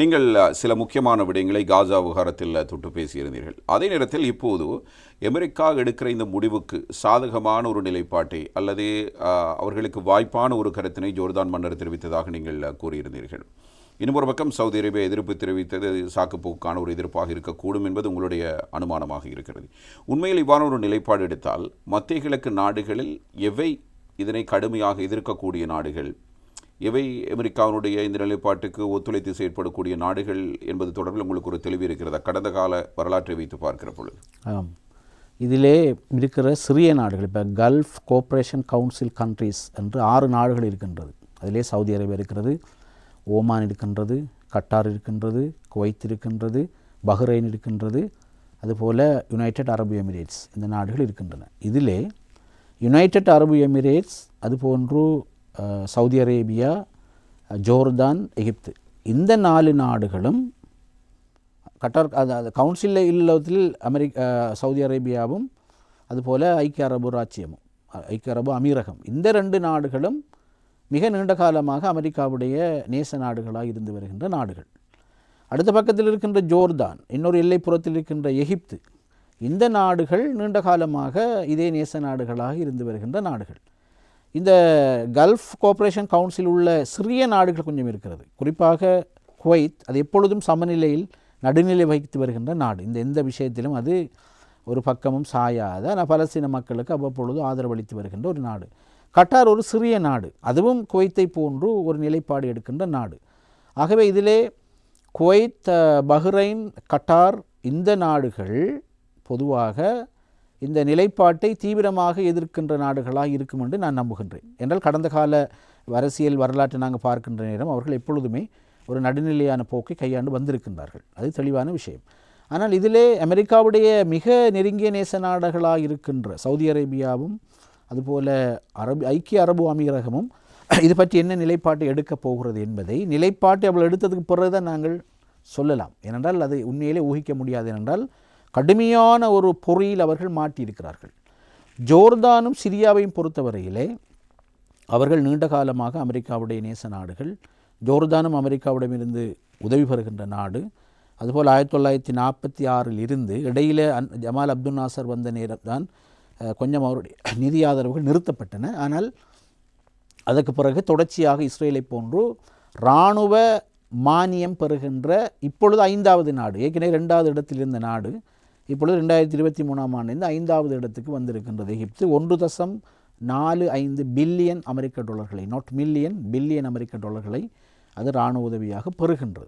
நீங்கள் சில முக்கியமான விடயங்களை காசா விவகாரத்தில் தொட்டு பேசியிருந்தீர்கள். அதே நேரத்தில் இப்போது அமெரிக்கா எடுக்கிற இந்த முடிவுக்கு சாதகமான ஒரு நிலைப்பாட்டை அல்லது அவர்களுக்கு வாய்ப்பான ஒரு கருத்தினை ஜோர்தான் மன்னர் தெரிவித்ததாக நீங்கள் கூறியிருந்தீர்கள். இன்னும் ஒரு பக்கம் சவுதி அரேபியா எதிர்ப்பு தெரிவித்தது சாக்குப்போக்கான ஒரு எதிர்ப்பாக இருக்கக்கூடும் என்பது உங்களுடைய அனுமானமாக இருக்கிறது. உண்மையில் இவ்வாறு ஒரு நிலைப்பாடு எடுத்தால் மத்திய கிழக்கு நாடுகளில் எவை இதனை கடுமையாக எதிர்க்கக்கூடிய நாடுகள் எவை அமெரிக்காவினுடைய இந்த நிலைப்பாட்டுக்கு ஒத்துழைத்து செயற்படக்கூடிய நாடுகள் என்பது தொடர்பில் உங்களுக்கு ஒரு தெளிவு இருக்கிறதா? கடந்த கால வரலாற்றை வைத்து பார்க்கிற பொழுது. ஆம். இதிலே இருக்கிற சிறிய நாடுகள் இப்போ கல்ஃப் கோஆப்ரேஷன் கவுன்சில் கண்ட்ரீஸ் என்று ஆறு நாடுகள் இருக்கின்றது. அதிலே சவுதி அரேபியா இருக்கிறது ஓமான் இருக்கின்றது கட்டார் இருக்கின்றது குவைத் இருக்கின்றது பஹ்ரைன் இருக்கின்றது அதுபோல் யுனைடெட் அரபு எமிரேட்ஸ் இந்த நாடுகள் இருக்கின்றன. இதிலே யுனைடெட் அரபு எமிரேட்ஸ் அதுபோன்று சவுதி அரேபியா ஜோர்தான் எகிப்து. இந்த நாலு நாடுகளும் கட்டார் அது கவுன்சில் இல்லத்தில் அமெரிக்க சவுதி அரேபியாவும் அதுபோல் ஐக்கிய அரபு ராச்சியமும் ஐக்கிய அரபு அமீரகம். இந்த ரெண்டு நாடுகளும் மிக நீண்ட காலமாக அமெரிக்காவுடைய நேச நாடுகளாக இருந்து வருகின்ற நாடுகள். அடுத்த பக்கத்தில் இருக்கின்ற ஜோர்தான் இன்னொரு எல்லைப்புறத்தில் இருக்கின்ற எகிப்து. இந்த நாடுகள் நீண்ட காலமாக இதே நேச நாடுகளாக இருந்து வருகின்ற நாடுகள். இந்த கல்ஃப் கோஆப்ரேஷன் கவுன்சில் உள்ள சிறிய நாடுகள் கொஞ்சம் இருக்கிறது. குறிப்பாக குவைத் அது எப்பொழுதும் சமநிலையில் நடுநிலை வகித்து வருகின்ற நாடு. இந்த எந்த விஷயத்திலும் அது ஒரு பக்கமும் சாயாத ஆனால் பலஸ்தீன மக்களுக்கு அவ்வப்பொழுது ஆதரவளித்து வருகின்ற ஒரு நாடு. கட்டார் ஒரு சிறிய நாடு. அதுவும் குவைத்தை போன்று ஒரு நிலைப்பாடு எடுக்கின்ற நாடு. ஆகவே இதிலே குவைத் பஹ்ரைன் கட்டார் இந்த நாடுகள் பொதுவாக இந்த நிலைப்பாட்டை தீவிரமாக எதிர்க்கின்ற நாடுகளாக இருக்கும் என்று நான் நம்புகின்றேன். என்றால் கடந்த கால அரசியல் வரலாற்றை நாங்கள் பார்க்கின்ற நேரம் அவர்கள் எப்பொழுதுமே ஒரு நடுநிலையான போக்கை கையாண்டு வந்திருக்கின்றார்கள். அது தெளிவான விஷயம். ஆனால் இதிலே அமெரிக்காவுடைய மிக நெருங்கிய நேச நாடுகளாக இருக்கின்ற சவுதி அரேபியாவும் அதுபோல அரபு ஐக்கிய அரபு அமீரகமும் இது பற்றி என்ன நிலைப்பாட்டை எடுக்கப் போகிறது என்பதை நிலைப்பாட்டை அவள் எடுத்ததுக்கு பிறகு தான் நாங்கள் சொல்லலாம். ஏனென்றால் அது உண்மையிலே ஊகிக்க முடியாது. ஏனென்றால் கடுமையான ஒரு பொறியில் அவர்கள் மாட்டியிருக்கிறார்கள். ஜோர்தானும் சிரியாவையும் பொறுத்தவரையிலே அவர்கள் நீண்ட காலமாக அமெரிக்காவுடைய நேச நாடுகள் ஜோர்தானும் அமெரிக்காவிடமிருந்து உதவி பெறுகின்ற நாடு. அதுபோல் ஆயிரத்தி தொள்ளாயிரத்தி நாற்பத்தி ஆறில் இருந்து இடையில அன் ஜமால் அப்துல் நாசர் வந்த நேரம் தான் கொஞ்சம் அவருடைய நிதி ஆதரவுகள் நிறுத்தப்பட்டன. ஆனால் அதற்கு பிறகு தொடர்ச்சியாக இஸ்ரேலை போன்று இராணுவ மானியம் பெறுகின்ற இப்பொழுது ஐந்தாவது நாடு ஏற்கனவே ரெண்டாவது இடத்தில் இருந்த நாடு இப்பொழுது ரெண்டாயிரத்தி இருபத்தி மூணாம் ஆண்டு ஐந்தாவது இடத்துக்கு வந்திருக்கின்றது. எகிப்து ஒன்று தசம் நாலு ஐந்து பில்லியன் அமெரிக்க டாலர்களை நாட் மில்லியன் பில்லியன் அமெரிக்க டாலர்களை அது இராணுவ உதவியாக பெறுகின்றது.